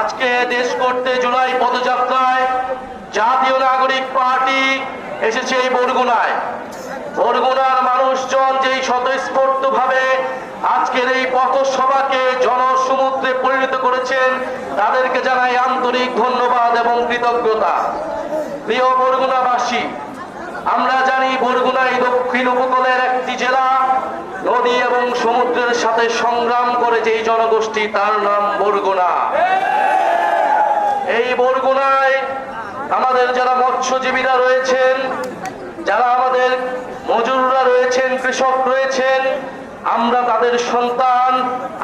আজকে দেশ করতে জুলাই পদযাত্রায় জাতীয় নাগরিক পার্টি এসেছে এই বরগুনায়। বরগুনার মানুষজন যেই স্বতঃস্ফূর্ত ভাবে আজকের এই পথসভাকে জনসমুদ্রে পরিণত করেছেন, তাদেরকে জানাই আন্তরিক ধন্যবাদ এবং কৃতজ্ঞতা। প্রিয় বরগুনাবাসী, আমরা জানি বরগুনা এই দক্ষিণ উপকূলের একটি জেলা, নদী এবং সমুদ্রের সাথে সংগ্রাম করে যেই জনগোষ্ঠী তার নাম বরগুনা। এই বরগুনায় আমাদের যারা মৎস্যজীবীরা রয়েছেন, যারা আমাদের মজুররা রয়েছেন, কৃষক রয়েছেন, আমরা তাদের সন্তান,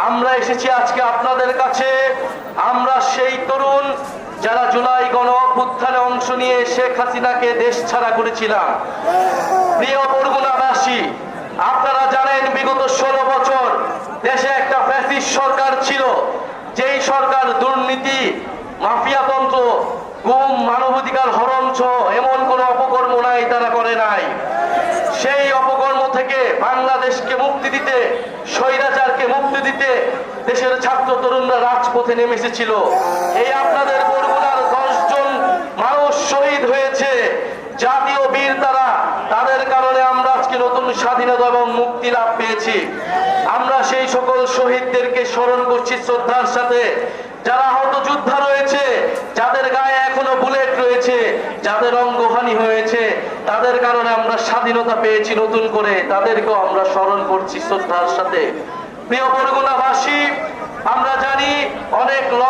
আমরা এসেছি আজকে আপনাদের কাছে, আমরা সেই তরুণ যারা জুলাই গণ অভ্যুত্থানে অংশ নিয়ে শেখ হাসিনাকে দেশ ছাড়া করেছিলাম। প্রিয় বরগুনাবাসী আপনারা জানেন বিগত ষোলো বছর দেশে একটা ফ্যাসিস্ট সরকার ছিল, যেই সরকার দুর্নীতি মাফিয়াতন্ত্র গুম, মানবাধিকার হরণ এমন কোন অপকর্ম নাই, তারা করে নাই। সেই অপকর্ম থেকে বাংলাদেশকে মুক্তি দিতে, স্বৈরাচারকে মুক্তি দিতে দেশের ছাত্র তরুণরা রাজপথে নেমে এসেছিল। এই আপনাদের বরগুনার দশজন মানুষ শহীদ হয়েছে। জাতীয় বীর তারা, তাদের কারণে আমরা আজকে নতুন স্বাধীনতা এবং মুক্তি লাভ পেয়েছি। আমরা সেই সকল শহীদদেরকে স্মরণ করছি শ্রদ্ধার সাথে। যারা আহত যোদ্ধা রয়েছে যাদের গায়ে এখনও বুলেট রয়েছে যাদের অঙ্গহানি হয়েছে। তাদের কারণে আমরা স্বাধীনতা পেয়েছি নতুন করে। তাদেরকেও আমরা স্মরণ করছি শ্রদ্ধার সাথে। প্রিয় বরগুনাবাসী, আমরা জানি অনেক লড়াই